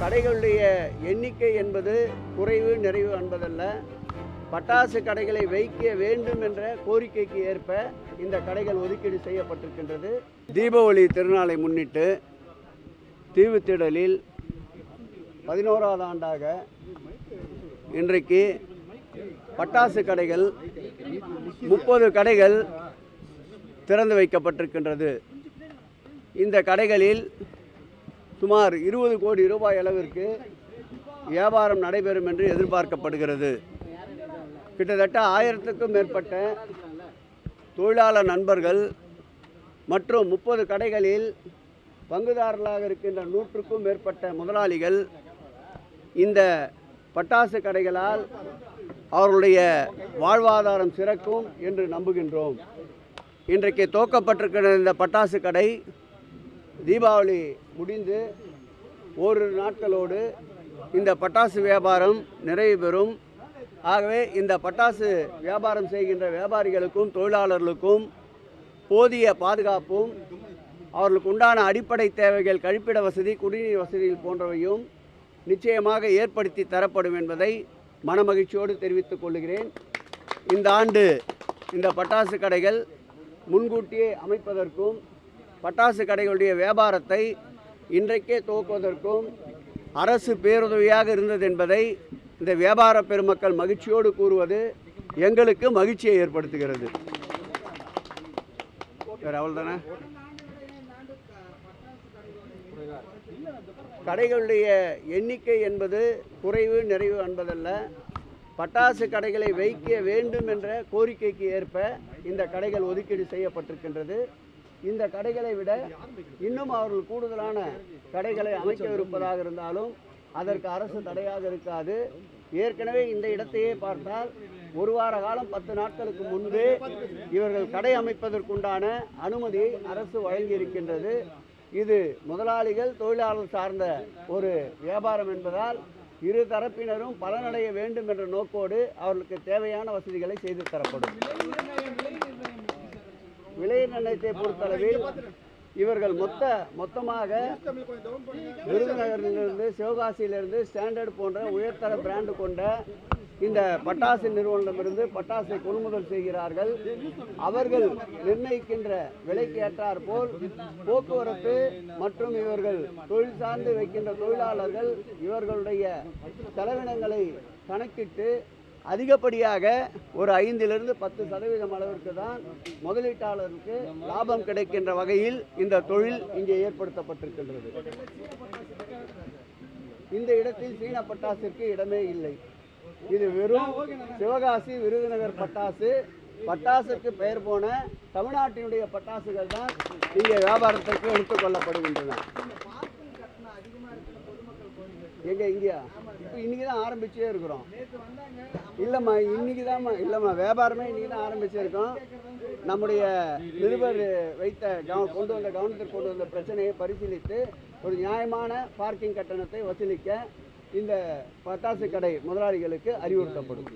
கடைகளுடைய எண்ணிக்கை என்பது குறைவு நிறைவு என்பதல்ல. பட்டாசு கடைகளை வைக்க வேண்டும் என்ற கோரிக்கைக்கு ஏற்ப இந்த கடைகள் ஒதுக்கீடு செய்யப்பட்டிருக்கின்றது. தீபாவளி திருநாளை முன்னிட்டு தீவுத்திடலில் பதினோராவது ஆண்டாக இன்றைக்கு பட்டாசு கடைகள் முப்பது கடைகள் திறந்து வைக்கப்பட்டிருக்கின்றது. இந்த கடைகளில் சுமார் இருபது கோடி ரூபாய் அளவிற்கு வியாபாரம் நடைபெறும் என்று எதிர்பார்க்கப்படுகிறது. கிட்டத்தட்ட ஆயிரத்துக்கும் மேற்பட்ட தொழிலாளர் நண்பர்கள் மற்றும் முப்பது கடைகளில் பங்குதாரர்களாக இருக்கின்ற நூற்றுக்கும் மேற்பட்ட முதலாளிகள் இந்த பட்டாசு கடைகளால் அவர்களுடைய வாழ்வாதாரம் சிறக்கும் என்று நம்புகின்றோம். இன்றைக்கு துவக்கப்பட்டிருக்கிற இந்த பட்டாசு கடை தீபாவளி முடிந்து ஒரு நாட்களோடு இந்த பட்டாசு வியாபாரம் நிறைவு பெறும் ஆகவே இந்த பட்டாசு வியாபாரம் செய்கின்ற வியாபாரிகளுக்கும் தொழிலாளர்களுக்கும் போதிய பாதுகாப்பும் அவர்களுக்கு உண்டான அடிப்படை தேவைகள் கழிப்பிட வசதி குடிநீர் வசதிகள் போன்றவையும் நிச்சயமாக ஏற்படுத்தி தரப்படும் என்பதை மனமகிழ்ச்சியோடு தெரிவித்துக் கொள்கிறேன். இந்த ஆண்டு இந்த பட்டாசு கடைகள் முன்கூட்டியே அமைப்பதற்கும் பட்டாசு கடைகளுடைய வியாபாரத்தை இன்றைக்கே துவக்குவதற்கும் அரசு பேருதவியாக இருந்தது என்பதை இந்த வியாபார பெருமக்கள் மகிழ்ச்சியோடு கூறுவது எங்களுக்கு மகிழ்ச்சியை ஏற்படுத்துகிறது. வேறு அவ்வளோதானே கடைகளுடைய எண்ணிக்கை என்பது குறைவு நிறைவு என்பதல்ல. பட்டாசு கடைகளை வைக்க வேண்டும் என்ற கோரிக்கைக்கு ஏற்ப இந்த கடைகள் ஒதுக்கீடு செய்யப்பட்டிருக்கின்றது. இந்த கடைகளை விட இன்னும் அவர்கள் கூடுதலான கடைகளை அமைக்கவிருப்பதாக இருந்தாலும் அதற்கு அரசு தடையாக இருக்காது. ஏற்கனவே இந்த இடத்தையே பார்த்தால் ஒரு வார காலம் பத்து நாட்களுக்கு முன்பே இவர்கள் கடை அமைப்பதற்குண்டான அனுமதியை அரசு வழங்கியிருக்கின்றது. இது முதலாளிகள் தொழிலாளர் சார்ந்த ஒரு வியாபாரம் என்பதால் இரு தரப்பினரும் பலனடைய வேண்டும் என்ற நோக்கோடு அவர்களுக்கு தேவையான வசதிகளை செய்து தரப்படும். விலை நிர்ணயத்தை பொறுத்தளவில் இவர்கள் மொத்த மொத்தமாக விருதுநகரிலிருந்து சிவகாசியிலிருந்து ஸ்டாண்டர்ட் போன்ற உயர்தர பிராண்டு கொண்ட இந்த பட்டாசு நிறுவனமிருந்து பட்டாசை கொள்முதல் செய்கிறார்கள். அவர்கள் நிர்ணயிக்கின்ற விலைக்கு ஏற்றார் போல் போக்குவரத்து மற்றும் இவர்கள் தொழில் சார்ந்து வைக்கின்ற தொழிலாளர்கள் இவர்களுடைய செலவினங்களை கணக்கிட்டு அதிகப்படியாக ஒரு ஐந்திலிருந்து பத்து சதவீதம் அளவிற்கு தான் முதலீட்டாளருக்கு லாபம் கிடைக்கின்ற வகையில் இந்த தொழில் இங்கே ஏற்படுத்தப்பட்டிருக்கின்றது. இந்த இடத்தில் சீன பட்டாசிற்கு இடமே இல்லை. இது வெறும் சிவகாசி விருதுநகர் பட்டாசு. பட்டாசுக்கு பெயர் போன தமிழ்நாட்டினுடைய பட்டாசுகள் தான் இங்கே வியாபாரத்திற்கு எடுத்துக்கொள்ளப்படுகின்றன எங்க இங்கேயா? இப்போ இன்னைக்கு தான் ஆரம்பிச்சே இருக்கிறோம். இல்லைம்மா இன்னைக்கு தான்மா இல்லைம்மா வியாபாரமே இன்னைக்கு தான் ஆரம்பிச்சிருக்கோம் நம்முடைய நிருபர் வைத்த கவ கொண்டு வந்த கவனத்தில் கொண்டு வந்த பிரச்சனையை பரிசீலித்து ஒரு நியாயமான பார்க்கிங் கட்டணத்தை வசூலிக்க இந்த பட்டாசு கடை முதலாளிகளுக்கு அறிவுறுத்தப்படும்.